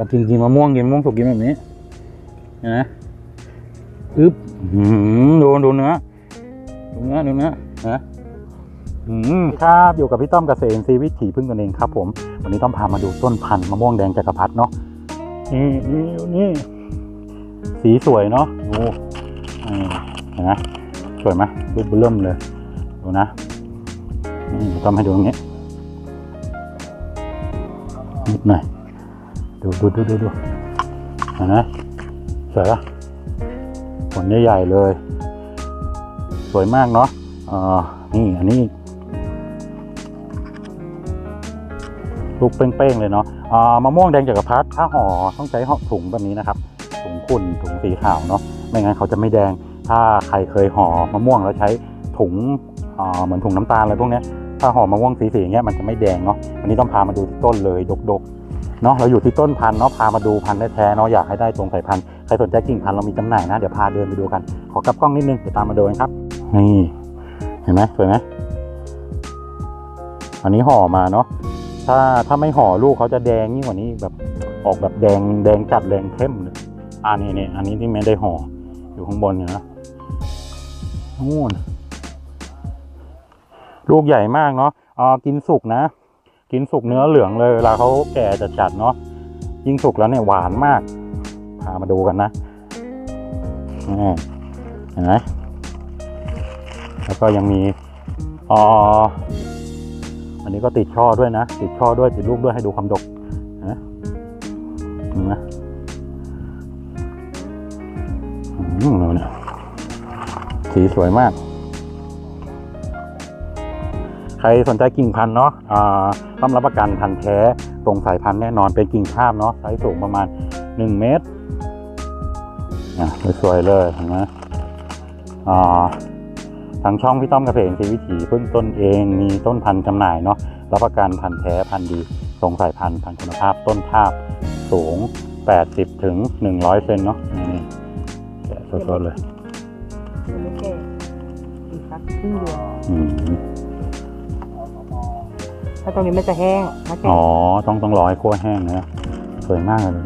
ก็กินกินมะม่วงกินมะม่วงสุกกินแบบนี้นะอึ๊บอื้อหือดูดูเนื้อดูเนื้อดูเนื้อนะครับอยู่กับพี่ต้อมเกษตรวิถีพึ่งกันเองครับ ผม วันนี้ต้องพามาดูต้นพันธุ์มะม่วงแดงจักรพรรดิเนาะนี่นี่นี่สีสวยเนาะดูนี่เห็นไหมสวยไหมรูปเริ่มเลยดูนะนี่ต้อมให้ดูตรงนี้นิดหน่อย ดูดูดูดูดูเห็นไหมสวยปะผลใหญ่ๆเลย สวยมากเนาะอ่านี่อันนี้ลูกเป้งๆเลยเนาะอ่ามะม่วงแดงจักรพรรดิถ้าห่อต้องใช้ห่อถุงแบบนี้นะครับ ถุงขุ่นถุงสีขาวเนาะไม่งั้นเขาจะไม่แดง ถ้าใครเคยห่อมะม่วงแล้วใช้ถุงอ่าเหมือนถุงน้ำตาลอะไรพวกเนี้ยถ้าห่อมะม่วงสีๆอย่างเงี้ยมันจะไม่แดงเนาะวันนี้ต้องพามาดูที่ต้นเลยดกๆ เนาะเราอยู่ที่ต้นพันธุ์เนาะพามาดูพันธุ์แท้ๆเนาะอยากให้ได้ตรงสายพันธุ์ใครสนใจกิ่งพันธุ์เรามีจำหน่ายนะเดี๋ยวพาเดินไปดูกัน ขอกลับกล้องนิดนึงเดี๋ยวตามมาดูกันครับนี่เห็นไหมสวยไหมอันนี้ห่อมาเนาะถ้าถ้าไม่ห่อลูกเขาจะแดงยิ่งกว่านี้แบบออกแบบแดงแดงจัดแดงเข้มเลยอ่านี่นี่อันนี้ที่ไม่ได้ห่ออยู่ข้างบนเนี่ยนะนู่นลูกใหญ่มากเนาะอ่ากินสุกนะ กินสุกเนื้อเหลืองเลยเวลาเขาแก่จะจัดเนาะยิ่งสุกแล้วเนี่ยหวานมากพามาดูกันนะนี่เห็นไหมแล้วก็ยังมีอ๋ออันนี้ก็ติดช่อด้วยนะ ติดช่อด้วยติดลูกด้วยให้ดูความดกนะนไหมอืมดูเนี่ยสีสวยมาก ใครสนใจกิ่งพันธุ์เนาะอ่า ต้องรับประกันพันธุ์แท้ตรงสายพันธุ์แน่นอนเป็นกิ่งทาบเนาะไซส์สูงประมาณ 1 เมตรอะสวยๆเลยเห็นไหมอ่าทางช่องพี่ต้อมกระเพงสีวิถีพึ่งต้นเองมีต้นพันธุ์จำหน่ายเนาะรับประกันพันธุ์แท้พันธุ์ดีตรงสายพันธุ์พันธุ์คุณภาพต้นทาบสูง 80ถึง100เซนเนาะนี่แกะสดๆเลยยังไม่แก่อีกสักครึ่งเดือนอืม ถ้าตรงนี้มันจะแห้งถ้าแก่อ๋อ ต้องต้องรอให้คั่วแห้งนะสวยมากเลย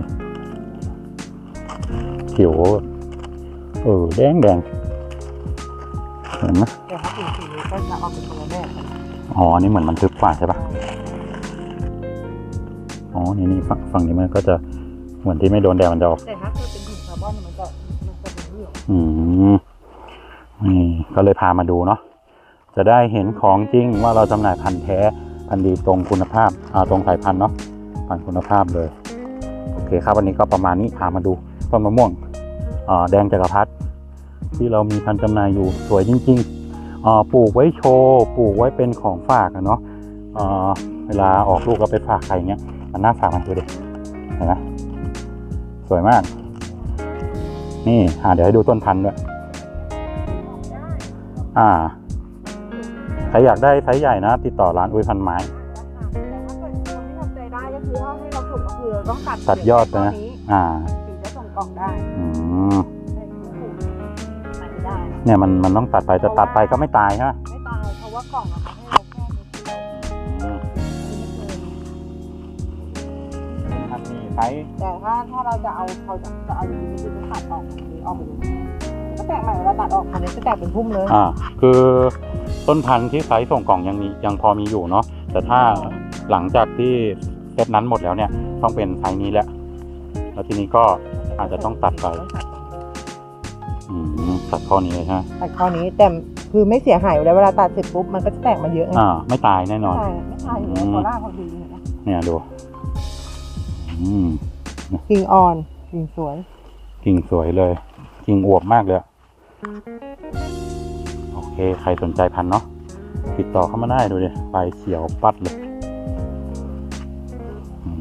ผิวเออแดงแดงเห็นไหมแต่ถ้าสีสีนี้ก็จะออกเป็นคนละแบบกันอ๋อ นี่เหมือนมันทึบกว่าใช่ปะอ๋อ นี่นี่ฝั่งฝั่งนี้มันก็จะเหมือนที่ไม่โดนแดดมันจะออกแต่ถ้าเกิดเป็นถุงคาร์บอนเนี่ยมันจะมันจะเป็นเหลืองอืมนี่ก็เลยพามาดูเนาะจะได้เห็นของจริงว่าเราจำหน่ายพันธุ์แท้ พันธุ์ดีตรงคุณภาพอ่าตรงสายพันธุ์เนาะพันธุ์คุณภาพเลยโอเคครับวันนี้ก็ประมาณนี้พามาดูต้นมะม่วงอ่าแดงจักรพรรดิที่เรามีพันธุ์จำหน่ายอยู่สวยจริงๆอ่าปลูกไว้โชว์ปลูกไว้เป็นของฝากอะเนาะอ่าเวลาออกลูกก็ไปฝากใครเงี้ยมันน่าฝากมันดูดิเห็นไหมสวยมาก นี่อ่าเดี๋ยวให้ดูต้นพันธุ์ด้วยอ่า รอยากได้ไซส์ใหญ่นะ ติดต่อร้านอุ้ยพันไม้แต่ถ้าเกิดคนที่ทำใจได้ก็คือถ้าให้เราถูกก็คือต้องตัดตัดยอดไปนะนี้อ่าถึงจะส่งกล่องได้อืม แต่ถ้าถูกตัดไม่ได้เนี่ยมันมันต้องตัดไปแต่ตัดไปก็ไม่ตายใช่ไหมไม่ตายเพราะว่ากล่องอะเขาให้เราแค่นิดเดียวอืมไม่เกินครับนี่ไซส์ แต่ถ้าถ้าเราจะเอาเขาจะจะเอาอย่างนี้คือจะตัดออกหรือออกไปเลยก็แตกใหม่เวลาตัดออกคันนี้จะแตกเป็นพุ่มเลย อ่า คือ ต้นพันธุ์ที่ไซส์ส่งกล่องยังมียังพอมีอยู่เนาะแต่ถ้าหลังจากที่เซตนั้นหมดแล้วเนี่ยต้องเป็นไซส์นี้แหละ แล้วทีนี้ก็อาจจะต้องตัดไปอืมตัดข้อนี้เลยฮะตัดข้อนี้แต่คือไม่เสียหายอยู่แล้วเวลาตัดเสร็จปุ๊บมันก็จะแตกมาเยอะไงอ่าไม่ตายแน่นอน ใช่ไม่ตายอยู่แล้วโคล่าเขาดีนะเนี่ยดูอืมกิ่งอ่อนกิ่งสวย กิ่งสวยเลย กิ่งอวบมากเลยอะโอ เคใครสนใจพันเนาะติดต่อเข้ามาได้ดูดิใบเขียวปัดเลย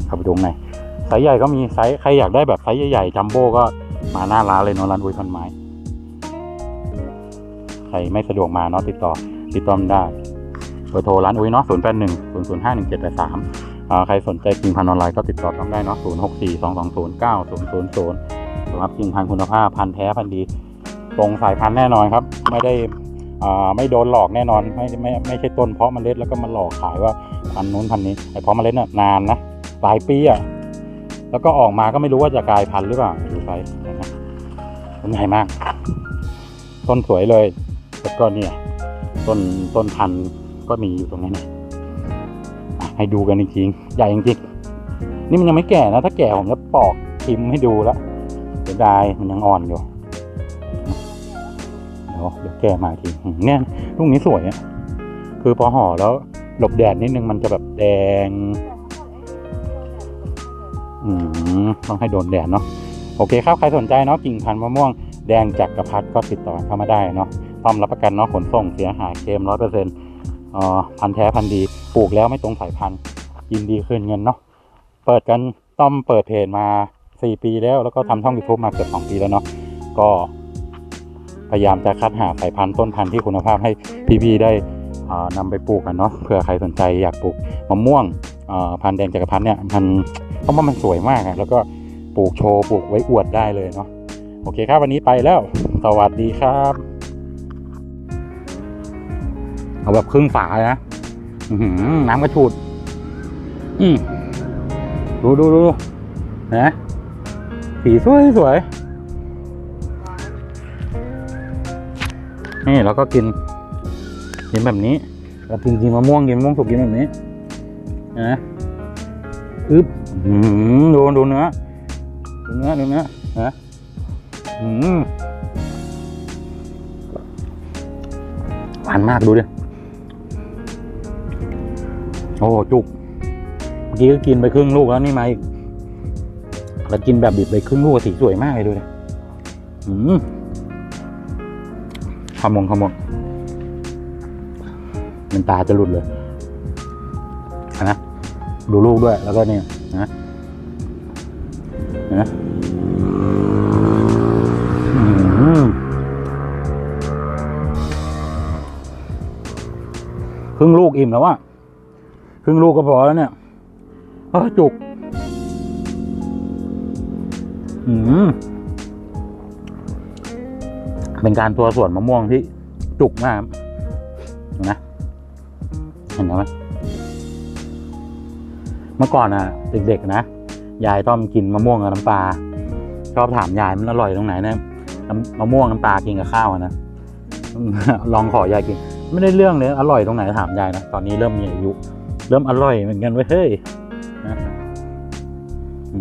เข้าไปดูข้างไซส์ใหญ่ก็มีไซส์ใครอยากได้แบบไซส์ใหญ่ๆจัมโบ้ก็มาหน้าร้านเลยเนาะร้านอุ้ยพันไม้ใครไม่สะดวกมาเนาะติดต่อติดต่อมได้เบอร์โทรร้านอุ้ยเนาะศูนย์แปดหนึ่งศูนย์ศูนย์ห้าหนึ่งเจ็ดแปดสามใครสนใจกิ่งพันออนไลน์ก็ติดต่อต้องได้เนาะศูนย์หกสี่สองสองศูนย์เก้าศูนย์ศูนย์ศูนย์สำหรับกิ่งพันคุณภาพพันแท้พันดีตรงสายพันธุ์แน่นอนครับ ไม่ได้ ไม่โดนหลอกแน่นอนไม่ไม่ไม่ใช่ต้นเพาะเมล็ดแล้วก็มาหลอกขายว่าพันนู้นพันนี้ไอ้เพาะเมล็ดน่ะนานนะหลายปีอะแล้วก็ออกมาก็ไม่รู้ว่าจะกลายพันธุ์หรือเปล่าดูไปนะต้นใหญ่มาก ต้นสวยเลยแล้วก็เนี่ยต้นต้นพันธุ์ก็มีอยู่ตรงนี้นะให้ดูกันจริงๆใหญ่จริงๆนี่มันยังไม่แก่นะ ถ้าแก่ผมจะปอกชิมให้ดูแล้วเสียดายมันยังอ่อนอยู่ เดี๋ยวเดี๋ยวแก่มาทีเนี่ยลูกนี้สวยอะคือพอห่อแล้วหลบแดดนิดนึงมันจะแบบแดง อืมต้องให้โดนแดดเนาะโอเคครับใครสนใจเนาะกิ่งพันธุ์มะม่วงแดงจากกระพัดก็ติดต่อเข้ามาได้เนาะต้อมรับประกันเนาะขนส่งเสียหายเกมร้อยเปอร์เซ็นต์พันธุ์แท้พันธุ์ดีปลูกแล้วไม่ตรงสายพันธุ์ยินดีคืนเงินเนาะเปิดกันต้อมเปิดเพจมาสี่ปีแล้วแล้วก็ทำช่องยูทูบมาเกือบสองปีแล้วเนาะก็ พยายามจะคัดหาสายพันธุ์ต้นพันธุ์ที่คุณภาพให้พี่ๆได้อ่านำไปปลูกกันเนาะเผื่อใครสนใจอยากปลูกมะม่วงอ่าพันธุ์แดงจักรพรรดิเนี่ยมันเพราะว่ามันสวยมากอะแล้วก็ปลูกโชว์ปลูกไว้อวดได้เลยเนาะโอเคครับวันนี้ไปแล้ว สวัสดีครับ เอาแบบครึ่งฝาเลยนะอื้อหือน้ำกระชูดอืมดูดูดูนะสีสวยสวย นี่แล้วก็กิน กินแบบนี้แล้วกินกินมะม่วงกินมะม่วงสุกกินแบบนี้นะอึบอืมดูดูเนื้อดูเนื้อดูเนื้อนะอืมหวานมากดูดิโอ้จุกเมื่อกี้ก็กินไปครึ่งลูกแล้วนี่มาอีกแล้วกินแบบดิบไปครึ่งลูกสีสวยมากเลยดูดิอืม ขมงขมงมันตาจะหลุดเลยนะดูลูกด้วยแล้วก็นี่นะนะครึ่งลูกอิ่มแล้วอะครึ่งลูกก็พอแล้วเนี่ยจุก อืม เป็นการตัวส่วนมะม่วงที่จุกมากนไหมเห็นไหมเมื่อก่อนอะ เด็กๆนะยายต้อมกินมะม่วงกับน้ำปลาชอบถามยายมันอร่อยตรงไหนนะน้ำมะม่วงน้ำปลากินกับข้าวนะลองขอยายกิน ไม่ได้เรื่องเลยอร่อยตรงไหนถามยายนะตอนนี้เริ่มมีอายุ เริ่มอร่อยเหมือนกันเว้ยเฮ้ยนะอื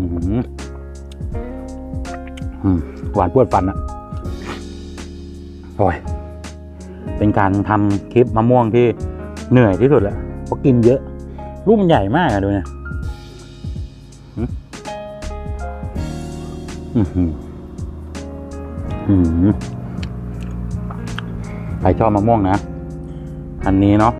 มหวานปวดฟันอะ โอ้ยเป็นการทำคลิปมะม่วงที่เหนื่อยที่สุดแหละเพราะกินเยอะลูกมันใหญ่มากอะดูเนี่ยอือหืออือหือใครชอบมะม่วงนะ อันนี้เนาะ